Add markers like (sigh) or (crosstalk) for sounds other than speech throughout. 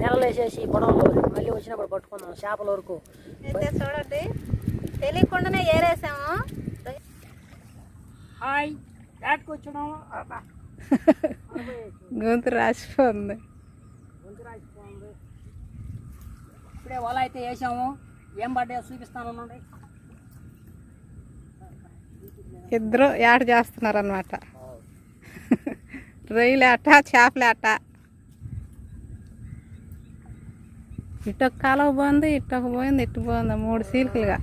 నెలలు వేసేసి పొడంలో మళ్ళీ వచ్చినప్పుడు పట్టుకుందాం చేపల వరకు. అయితే చూడండి తెలియకుండానే ఏరేసాము హాయ్ బ్యాట్కి వచ్చినాం. గొంతు రాసిపోతుంది ఇప్పుడే వల అయితే వేసాము. ఏం పడ్డాయో చూపిస్తాను ఉండండి. ఇద్దరు ఏట చేస్తున్నారు అనమాట రొయ్యలు ఆట చేపల ఆట ఇటొక కాలువ బాగుంది ఇటొక పోయింది ఇటు పోయింది. మూడు సీల్కులుగా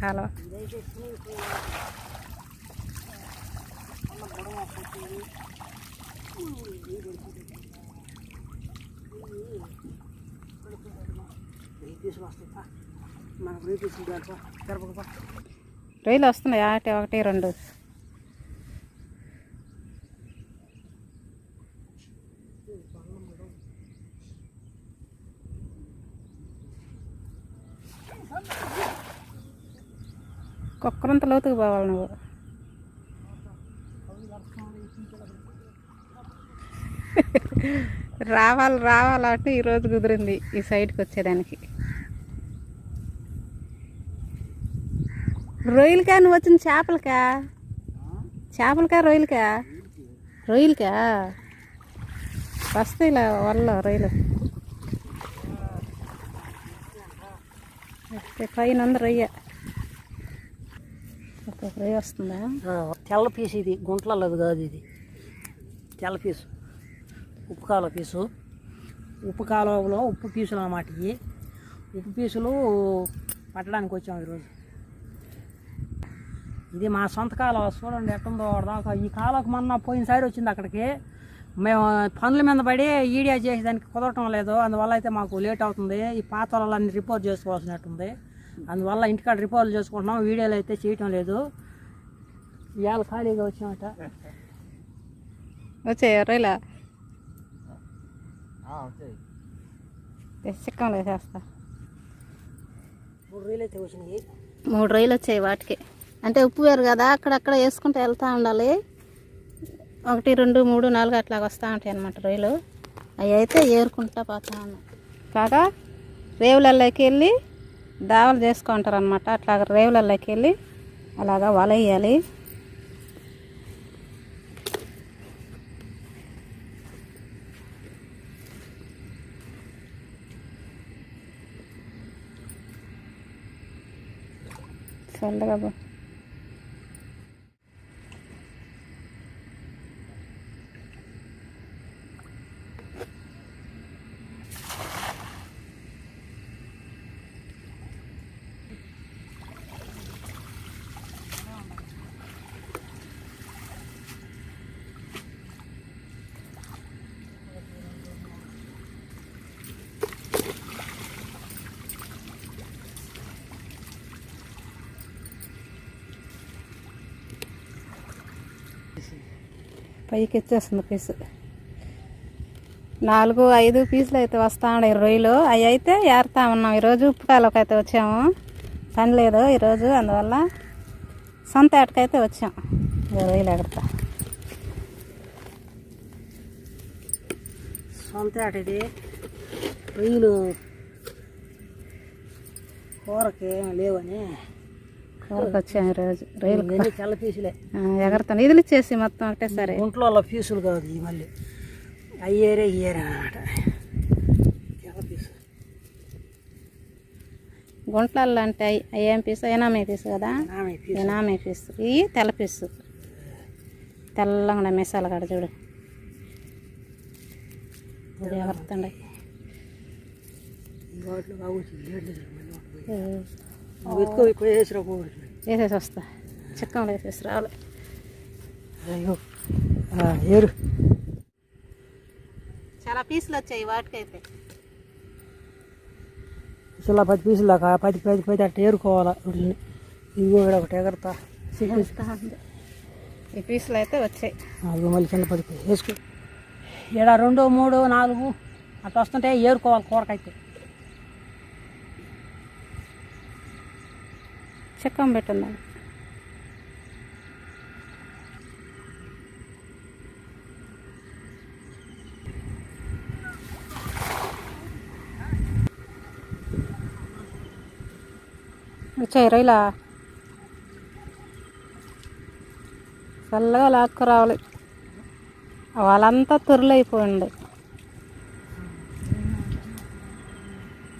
కాలువ. రొయ్యలు వస్తున్నాయి ఆట ఒకటి రెండు. కుక్కరంత లోతుకు పోవాలి నువ్వు. రావాలి రావాలంటే ఈరోజు కుదిరింది ఈ సైడ్కి వచ్చేదానికి. రొయ్యలకా నువ్వు వచ్చిన చేపలకా? చేపలకా రొయ్యలకా? రొయ్యలకా? వస్తాయి ఇలా వల్ల రొయ్యలు. పైన ఉంది రొయ్య. ఒక వస్తుందా? తెల్ల పీసు ఇది. గుంటలది కాదు ఇది. తెల్ల పీసు. ఉప్పు కాలువ పీసు. ఉప్పు కాలువలో ఉప్పు పీసులు అన్నమాట ఇవి. ఉప్పు పీసులు పట్టడానికి వచ్చాము ఈరోజు. ఇది మా సొంత కాలువ చూడండి ఎట్టుందో దాకా ఈ కాలువకు మొన్న పోయినసారి వచ్చింది అక్కడికి. మేము పనుల మీద పడి ఈడియా చేసేదానికి కుదరటం లేదు. అందువల్ల అయితే మాకు లేట్ అవుతుంది. ఈ పాత రిపోర్ట్ చేసుకోవాల్సినట్టుంది. అందువల్ల ఇంటికాడ రిపోర్ట్ చేసుకుంటున్నాం. వీడియోలు అయితే చేయటం లేదు. ఇవాళ ఖాళీగా వచ్చామట. వచ్చాయి? రొయ్యల చిక్కం వేసేస్తా మూడు రీలు అయితే వచ్చినాయి. మూడు రొయ్యలు వచ్చాయి వాటికి. అంటే ఉప్పు వేరు కదా అక్కడక్కడ వేసుకుంటూ వెళ్తూ ఉండాలి. ఒకటి రెండు మూడు నాలుగు అట్లా వస్తూ ఉంటాయి అన్నమాట రొయ్యలు అవి అయితే ఏరుకుంటా పోతా ఉన్నాం. కాగా రేవులల్లోకి వెళ్ళి దావలు చేసుకుంటారు అనమాట అట్లా రేవులల్లోకి వెళ్ళి అలాగా వల వేయాలి. చల్లగా పైకి వచ్చేస్తుంది పీసు. నాలుగు ఐదు పీసులు అయితే వస్తా ఉన్నాయి రొయ్యలు. అవి అయితే ఏరుతా ఉన్నాం. ఈరోజు ఉప్పు అయితే వచ్చాము. పని లేదు ఈరోజు అందువల్ల సొంత ఏటకైతే వచ్చాం. రొయ్యలు ఎగడతా సొంత ఏట ఇది. రొయ్యలు కూరకి ఏం లేవని వచ్చాము రొయ్యలు ఇవన్నీ తెల్ల పీసులే ఆ, ఎగరతాను. ఇదిలు ఇచ్చేసి మొత్తం ఒకటేసారి గుంట్లో పీసులు కాదు ఇవి మళ్ళీ. అయ్యేరే ఇయ్యేరే గుంట్లల్లో అంటే ఏం పీసు? ఎనామే పీసు కదా? Enamel piece. ఇవి తెల్ల పీసు. తెల్లగా మిసాలు కాడ చూడు. ఇది ఎగరుతుండే. వేసేసి వస్తా. చిక్కంలో వేసేసి రావాలి. అయ్యో. ఆ, ఏరు. చాలా పీసులు వచ్చాయి వాటికైతే. పీసులా పది పీసులు దాకా పది పది పది అట్ట ఏరుకోవాలా. వీటిని ఇదిగో ఇక్కడ ఒకటి ఎగరతా. ఈ పీసులు అయితే వచ్చాయి. నాలుగు మళ్ళీ కింద పది వేసుకో. ఇక్కడ రెండు మూడు నాలుగు అట్లా వస్తుంటే ఏరుకోవాలి కూరకైతే. చక్కం పెట్టున్నాం వచ్చాయి ఇలా. చల్లగా లాక్కు రావాలి వాళ్ళంతా తురులైపోయింది.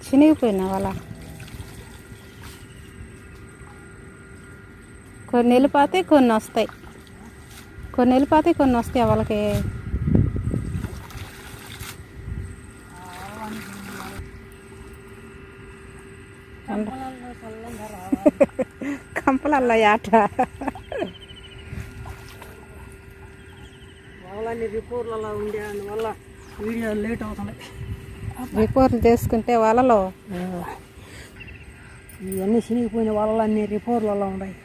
చినిగిపోయినా వాళ్ళ. కొన్ని వెళ్ళిపోతే కొన్ని వస్తాయి. కొన్ని వెళ్ళిపోతే కొన్ని వస్తాయి వాళ్ళకి. కంపలల్లా ఆట వాళ్ళని రిపోర్ట్లలో ఉండే అందువల్ల వీడియో లేట్ అవుతుంది. రిపోర్ట్లు చేసుకుంటే వాళ్ళలో. ఇవన్నీ చినిగిపోయిన వాళ్ళన్నీ రిపోర్ట్లలో ఉన్నాయి.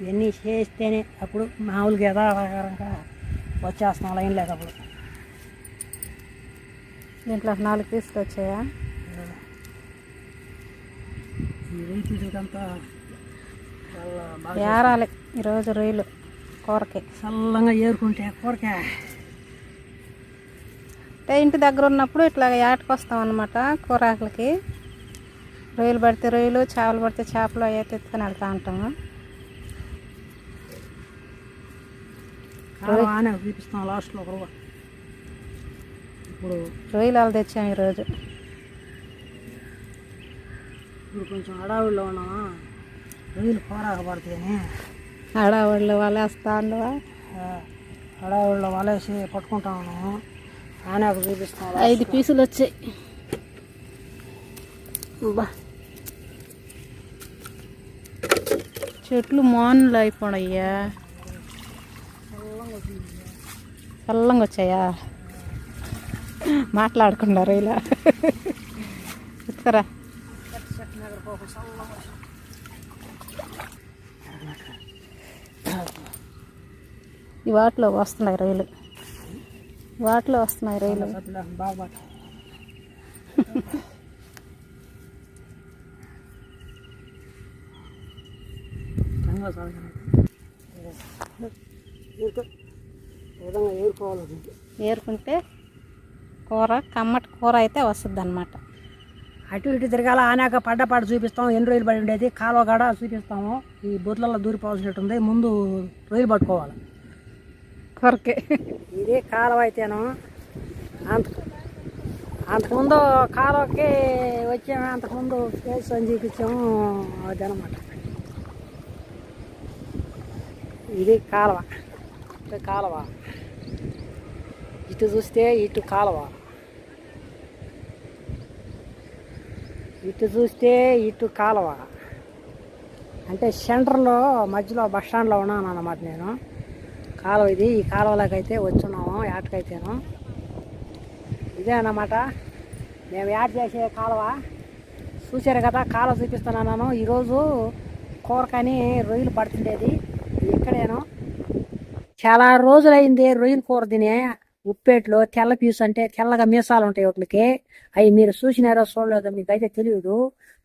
ఇవన్నీ చేస్తేనే అప్పుడు మామూలుగా యథాప్రకారంగా వచ్చేస్తున్నాం లైన్ లేదు అప్పుడు. దీంట్లో నాలుగు పీసులు వచ్చాయా బాగా ఏరాలి ఈరోజు రొయ్యలు కూరకి. చల్లంగా ఏరుకుంటే కూరకే. అంటే ఇంటి దగ్గర ఉన్నప్పుడు ఇట్లా ఏటకు వస్తాం అనమాట కూరాకులకి. రొయ్యలు పడితే రొయ్యలు చేపలు పడితే చేపలు అవి ఎత్తుకొని వెళ్తూ ఉంటాము కాలం ఆనే చూపిస్తాం లాస్ట్లో ఒకరు ఇప్పుడు రొయ్యలు తెచ్చాము ఈరోజు. ఇప్పుడు కొంచెం అడావుల్లో ఉన్నామా? రొయ్యలు కూరాక పడతాయని. ఆడవాళ్ళు వాళ్ళు వేస్తా ఉండవా అడావుల్లో వలేసి పట్టుకుంటా ఉన్నాము. ఆనే ఒక చూపిస్తాం ఐదు పీసులు వచ్చాయి. బా. చెట్లు మానులు అయిపోయాయ్యా చల్లంగా వచ్చాయా? మాట్లాడుకున్నారు ఇలా. ఇస్తారా ఈ వాటిలో వస్తున్నాయి రైలు. వాటిలో వస్తున్నాయి రైలు. (laughs) బాగా విధంగా ఏరుకోవాలి. ఏరుకుంటే కూర కమ్మటి కూర అయితే వస్తుంది అనమాట అటు ఇటు తిరగాల ఆనాక పడ్డ పాట చూపిస్తాం ఎన్ని రోజులు పడి ఉండేది కాలువ కాడ చూపిస్తాము ఈ బుర్రలలో దూరిపోవాల్సినట్టుంది ముందు రొయ్యలు పట్టుకోవాలి. కూరకి. ఇది కాలువ అయితేను అంత అంతకుముందు కాలువకి వచ్చాము అంతకుముందు కేసు అని చూపించాము అదనమాట ఇది కాలువ. కాలువ ఇటు చూస్తే ఇటు కాలువ ఇటు చూస్తే ఇటు కాలువ అంటే సెంటర్లో మధ్యలో బస్ స్టాండ్లో ఉన్నాను అన్నమాట నేను. కాలువ ఇది ఈ కాలువలోకైతే వచ్చున్నాము యాటకైతేను. ఇదే అన్నమాట. మేము యాడ్ చేసే కాలువ. చూశారు కదా కాలువ చూపిస్తున్నాను ఈరోజు కూరకని రొయ్యలు పడుతుండేది. ఇక్కడేను. చాలా రోజులైంది రొయ్యల కూర తినే ఉప్పేట్లో తెల్ల పీసు అంటే తెల్లగా మీసాలు ఉంటాయి వాటికి అవి మీరు చూసినారో చూడలేదో మీకైతే తెలియదు.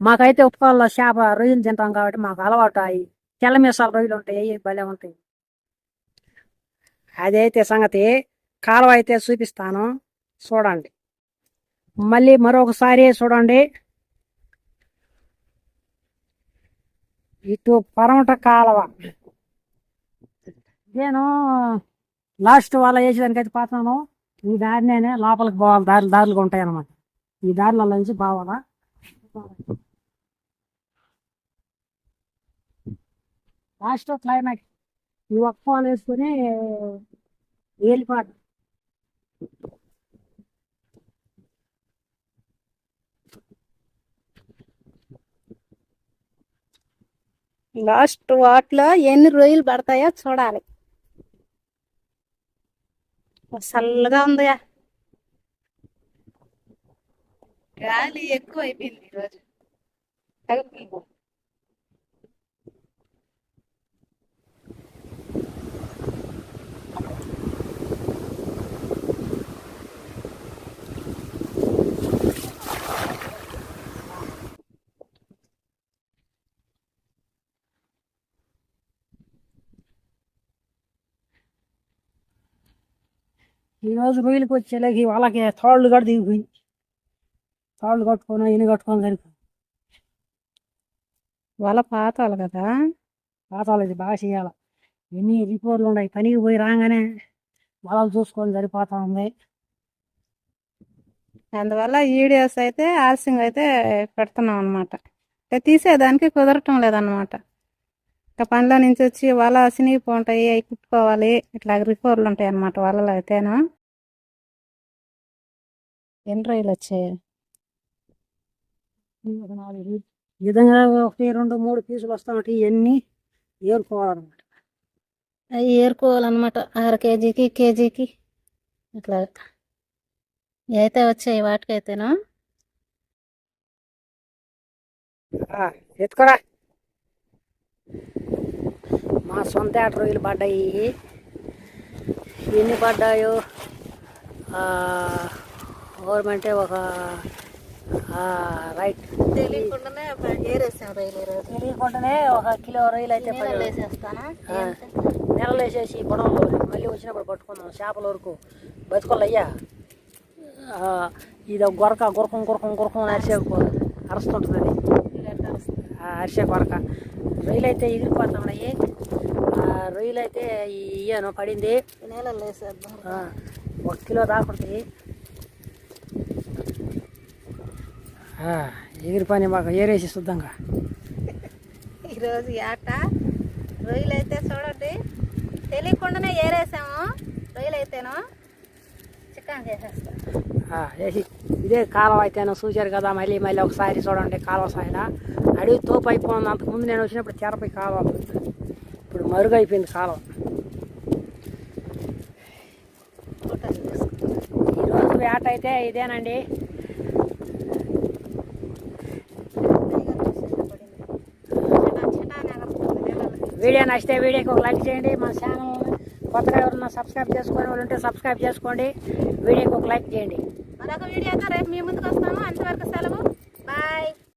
మాకైతే ఉప్పకాల్లో చేప రొయ్యలు తింటాం కాబట్టి మాకు అలవాటు అవి తెల్ల మీసాలు రొయ్యలు ఉంటాయి అవి భలే ఉంటాయి. అదైతే సంగతి కాలువ అయితే చూపిస్తాను చూడండి. మళ్ళీ మరొకసారి చూడండి. ఇటు పరమట కాలువ. నేను లాస్ట్ వాళ్ళ వేసేదానికైతే అయితే పోతున్నాను. ఈ దారినే లోపలికి పోవాలి దారి దారులుగా ఉంటాయి అన్నమాట ఈ దారిలో నుంచి పోవాలా లాస్ట్ క్లైమాక్స్ ఈ ఒక్క పాలు వేసుకొని వెళ్ళిపోదు లాస్ట్ వాటిలో ఎన్ని రొయ్యలు పడతాయో చూడాలి. చల్లగా ఉందిగా గాలి ఎక్కువ అయిపోయింది ఈరోజు ఈ రోజు రొయ్యలకి వచ్చేలాకి వాళ్ళకి తాళ్ళు కూడా దిగిపోయింది తాళ్ళు కట్టుకొని ఇన్ని కట్టుకొని సరిపోయింది. వల పాతాలి కదా? పాతాలు ఇది బాగా చేయాలి. ఎన్ని రిపోర్ట్లు ఉన్నాయి? పనికి పోయి రాగానే వలలు చూసుకొని సరిపోతా ఉంది. అందువల్ల వీడియోస్ అయితే ఆలస్యంగా అయితే పెడుతున్నాం అనమాట అంటే తీసేదానికి కుదరటం లేదన్నమాట. ఇంకా పనిలో నుంచి వచ్చి వల సినిగిపోంటాయి అవి కుట్టుకోవాలి. ఇట్లా రిపోర్లు ఉంటాయి అన్నమాట వలలో అయితేను. ఎన్ని రోజులు వచ్చాయి? ఈ విధంగా ఒకటి రెండు మూడు పీసులు వస్తా ఉంటాయి ఇవన్నీ ఏరుకోవాలన్నమాట. అవి ఏరుకోవాలన్నమాట. అర కేజీకి కేజీకి. ఇట్లా అయితే వచ్చాయి వాటికైతేను. ఆ, ఎత్తుకోరా. మా సొంత ఏట రొయ్యలు పడ్డాయి. ఎన్ని పడ్డాయో గవర్నమెంటే ఒక రైట్. తెలియకుండానే తెలియకుండానే ఒక కిలో రొయ్యలు అయితే నెలలు వేసేసి పొడంలో మళ్ళీ వచ్చినప్పుడు పట్టుకుందాం చేపల వరకు. బతుకోలయ్యా. ఇది గొరక గురకం గురకం గురకం అని అరిసే అరుస్తుంటుంది అది. అరిసే కొరక. రొయ్యలు అయితే ఎగిరిపోతున్నాయి. రొయ్యలు అయితే ఇయ్యాను పడింది. నీళ్ళలో వేసేద్దాం. ఆ, ఒక కిలో దాకుంటుంది ఎగిరిపోయి మాకు ఏరేసి శుద్ధంగా. ఈరోజు ఏట రొయ్యలు అయితే చూడండి. తెలియకుండానే ఏరేసాము. రొయ్యలు అయితేను చికెన్ చేసేస్తాం వేసి ఇదే కాలువ అయితేనో చూశారు కదా మళ్ళీ మళ్ళీ ఒకసారి చూడండి కాలువ సైడ్ అడవి తోపు అయిపోయింది అంతకుముందు నేను వచ్చినప్పుడు తెరపై కాలువ మరుగైపోయింది కాలం. మరుగు అయిపోయింది ఈరోజు వేట అయితే ఇదేనండి. వీడియో నచ్చితే వీడియోకి ఒక లైక్ చేయండి. మా ఛానల్ కొత్తగా ఎవరన్నా సబ్స్క్రైబ్ చేసుకొని వాళ్ళు ఉంటే సబ్స్క్రైబ్ చేసుకోండి. వీడియోకి ఒక లైక్ చేయండి. మరొక వీడియోతో రేపు మీ ముందుకు వస్తాము. అంతవరకు సెలవు.